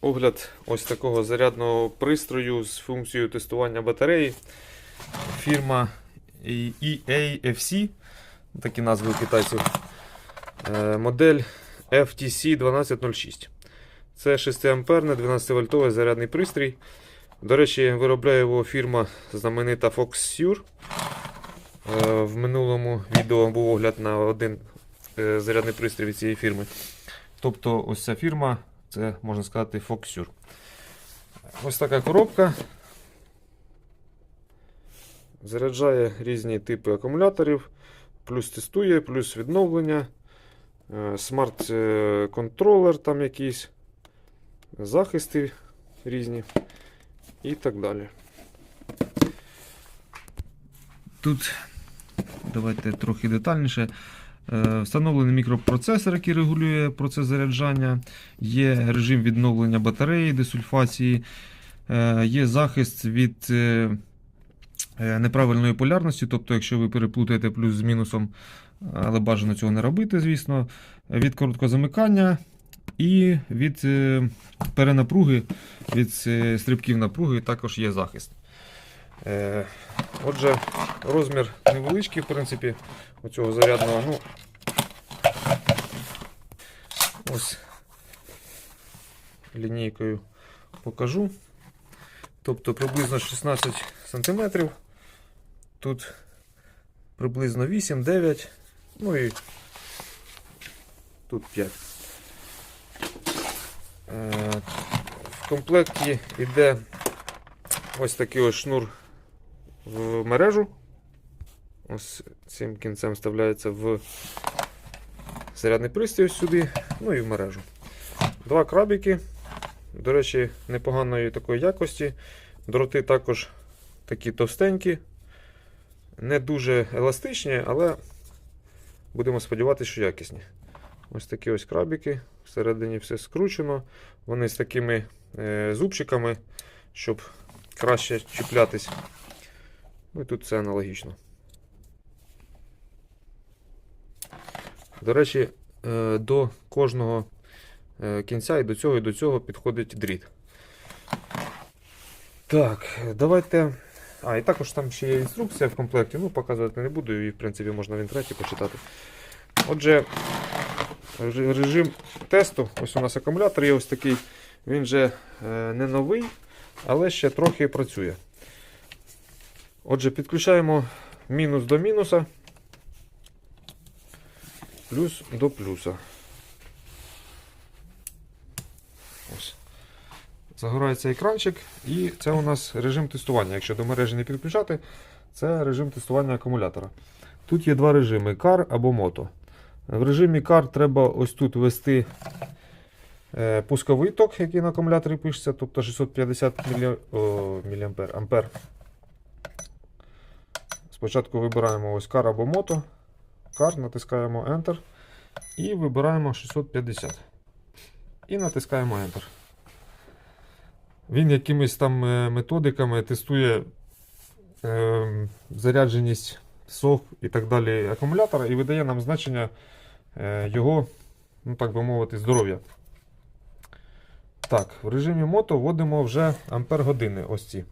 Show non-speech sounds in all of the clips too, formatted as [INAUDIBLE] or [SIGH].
Огляд ось такого зарядного пристрою з функцією тестування батареї. Фірма EAFC, такі назви китайців. Е, Модель FTC 1206. Це 6 амперний 12 вольтовий зарядний пристрій. До речі, виробляє його фірма знаменита Foxsure. Е, В минулому відео був огляд на один е, зарядний пристрій від цієї фірми. Тобто, ось ця фірма, це можна сказати Foxsure. Ось така коробка. Заряджає різні типи акумуляторів, плюс тестує, плюс відновлення, е, смарт-контролер там якийсь, захисти різні і так далі. Тут давайте трохи детальніше. Е, Встановлений мікропроцесор, який регулює процес заряджання, є режим відновлення батареї, десульфації, е, є захист від е, неправильної полярності, тобто, якщо ви переплутаєте плюс з мінусом, але бажано цього не робити, звісно, від короткого замикання і від перенапруги, від стрибків напруги також є захист. Отже, розмір невеличкий, в принципі, у цього зарядного. Ну, ось лінійкою покажу. Тобто приблизно 16 см. Тут приблизно 8-9, ну і тут 5. Е, В комплекті йде ось такий ось шнур в мережу. Ось цим кінцем вставляється в зарядний пристрій ось сюди, ну і в мережу. Два крабіки. До речі, непоганої такої якості. Дроти також такі товстенькі, не дуже еластичні, але будемо сподіватися, що якісні. Ось такі ось крабіки. Всередині все скручено. Вони з такими е, зубчиками, щоб краще чіплятись. Ну і тут все аналогічно. До речі, е, до кожного е, кінця і до цього, і до цього підходить дріт. Так, давайте. А, і також там ще є інструкція в комплекті. Ну, показувати не буду, її, в принципі, можна в інтернеті почитати. Отже, режим тесту. Ось у нас акумулятор є ось такий. Він же е, не новий, але ще трохи працює. Отже, підключаємо мінус до мінуса, плюс до плюса. Ось. Загорається екранчик, і це у нас режим тестування. Якщо до мережі не підключати, це режим тестування акумулятора. Тут є два режими: CAR або мото. В режимі CAR треба ось тут ввести е, пусковий ток, який на акумуляторі пишеться, тобто 650 мілі... Спочатку вибираємо ось CAR або мото. CAR, натискаємо Enter і вибираємо 650. І натискаємо Enter. Він якимись там е, методиками тестує е, зарядженість сох і так далі акумулятора і видає нам значення е, його, ну так би мовити, здоров'я. Так, в режимі мото вводимо вже ампер години. Ось ці.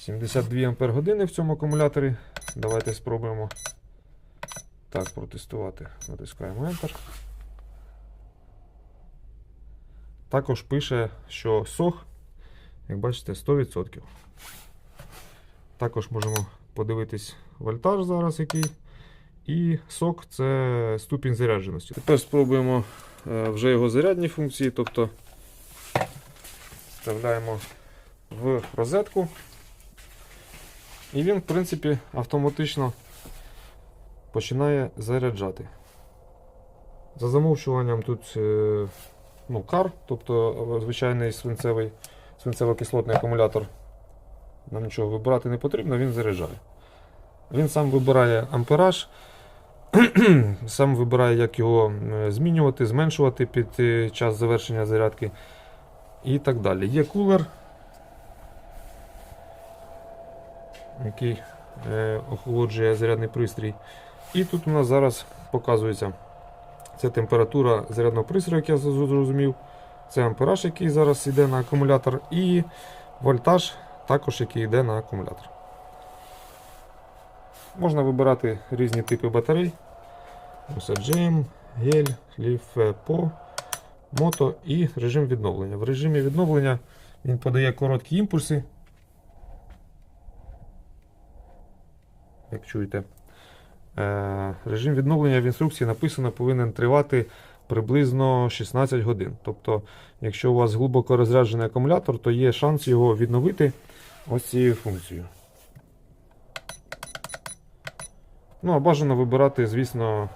72 ампер години в цьому акумуляторі. Давайте спробуємо так протестувати. Натискаємо Enter. Також пише, що сох, як бачите, 100%. Також можемо подивитись вольтаж зараз який. І сок це ступінь зарядженості. Тепер спробуємо е, вже його зарядні функції, тобто вставляємо в розетку. І він, в принципі, автоматично починає заряджати. За замовчуванням тут е, ну, кар, тобто е, звичайний свинцевий, свинцево-кислотний акумулятор. Нам нічого вибирати не потрібно, він заряджає. Він сам вибирає ампераж, [CLEARS THROAT] сам вибирає, як його е, змінювати, зменшувати під час завершення зарядки і так далі. Є кулер, який е, охолоджує зарядний пристрій. І тут у нас зараз показується це температура зарядного пристрою, як я зрозумів. Це ампераж, який зараз йде на акумулятор, і вольтаж також, який йде на акумулятор. Можна вибирати різні типи батарей. Ось GM, гель, ліфепо, мото і режим відновлення. В режимі відновлення він подає короткі імпульси. Як чуєте. Е, Режим відновлення в інструкції написано повинен тривати приблизно 16 годин. Тобто, якщо у вас глибоко розряджений акумулятор, то є шанс його відновити ось цією функцією. Ну, а бажано вибирати, звісно,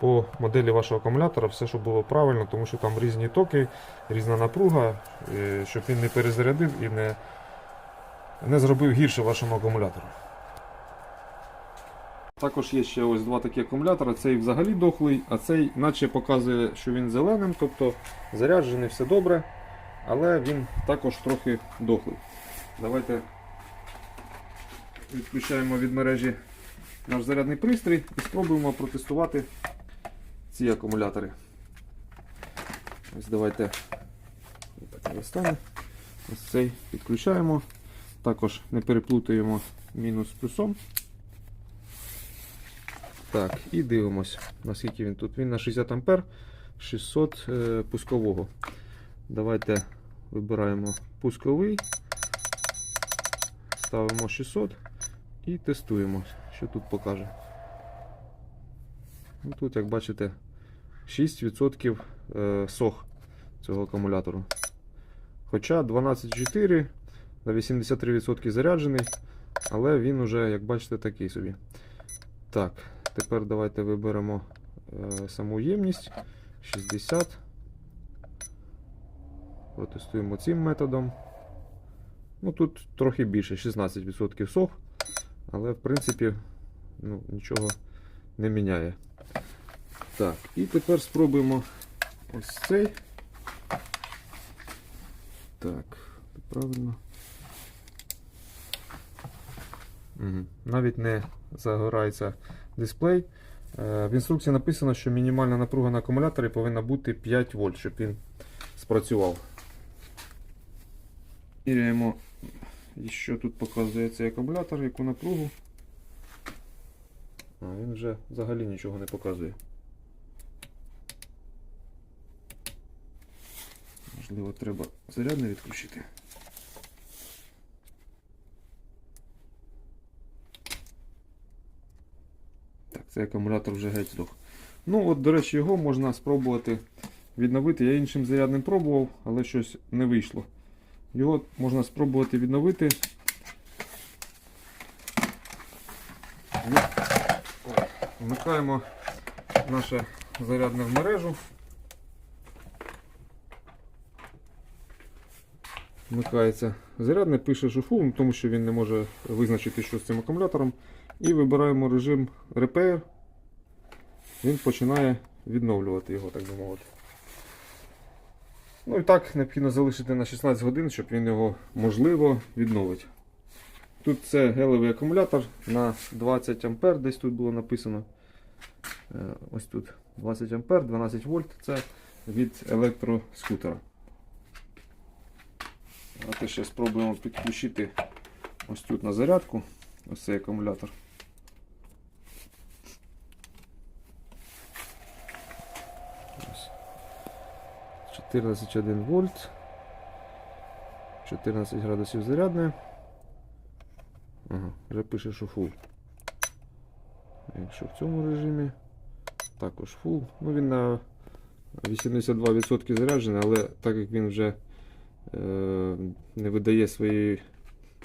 по моделі вашого акумулятора все, щоб було правильно, тому що там різні токи, різна напруга, е, щоб він не перезарядив і не, не зробив гірше вашому акумулятору. Також є ще ось два такі акумулятори. Цей взагалі дохлий, а цей наче показує, що він зеленим, тобто заряджений, все добре, але він також трохи дохлий. Давайте відключаємо від мережі наш зарядний пристрій і спробуємо протестувати ці акумулятори. Ось давайте так. Ось цей підключаємо. Також не переплутаємо мінус з плюсом. Так, і дивимось, наскільки він тут. Він на 60 ампер 600 е, пускового. Давайте вибираємо пусковий, ставимо 600 і тестуємо, що тут покаже. Ну, Тут, як бачите, 6% е, сох цього акумулятору. Хоча 12,4 на 83% заряджений, але він уже, як бачите, такий собі. Так, тепер давайте виберемо е, саму ємність 60. Протестуємо цим методом. Ну тут трохи більше, 16% сох, але в принципі ну, нічого не міняє. Так, і тепер спробуємо ось цей. Так, правильно. Угу. Навіть не загорається дисплей. Е, В інструкції написано, що мінімальна напруга на акумуляторі повинна бути 5 вольт, щоб він спрацював. Міряємо, що тут показує цей акумулятор, яку напругу. А, він вже взагалі нічого не показує. Можливо, треба зарядне відключити. Так, цей акумулятор вже геть здох. Ну, от, до речі, його можна спробувати відновити. Я іншим зарядним пробував, але щось не вийшло. Його можна спробувати відновити. Вмикаємо наше зарядне в мережу. Вмикається зарядне, пише, фул, тому що він не може визначити, що з цим акумулятором. І вибираємо режим Repair. Він починає відновлювати його, так би мовити. Ну і так, необхідно залишити на 16 годин, щоб він його можливо відновить. Тут це гелевий акумулятор на 20 А, десь тут було написано. Е, Ось тут 20 А, 12 вольт це від електроскутера. Давайте ще спробуємо підключити ось тут на зарядку ось цей акумулятор. 14,1 вольт. 14 градусів зарядне. Ага, вже пише, що фул. Якщо в цьому режимі, також фул. Ну він на 82% заряджений, але так як він вже е, не видає своєї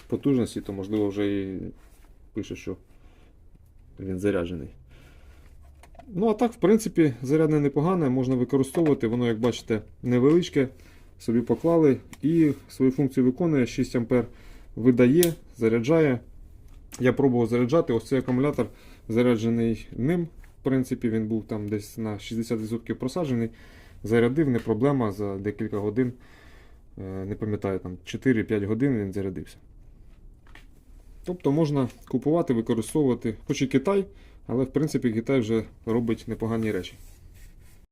потужності, то можливо вже і пише, що він заряджений. Ну, а так, в принципі, зарядне непогане, можна використовувати, воно, як бачите, невеличке. Собі поклали і свою функцію виконує 6 А видає, заряджає. Я пробував заряджати. Ось цей акумулятор заряджений ним. В принципі, він був там десь на 60% просаджений. Зарядив, не проблема за декілька годин. е, Не пам'ятаю, там 4-5 годин він зарядився. Тобто можна купувати, використовувати, хоч і Китай, але в принципі Китай вже робить непогані речі.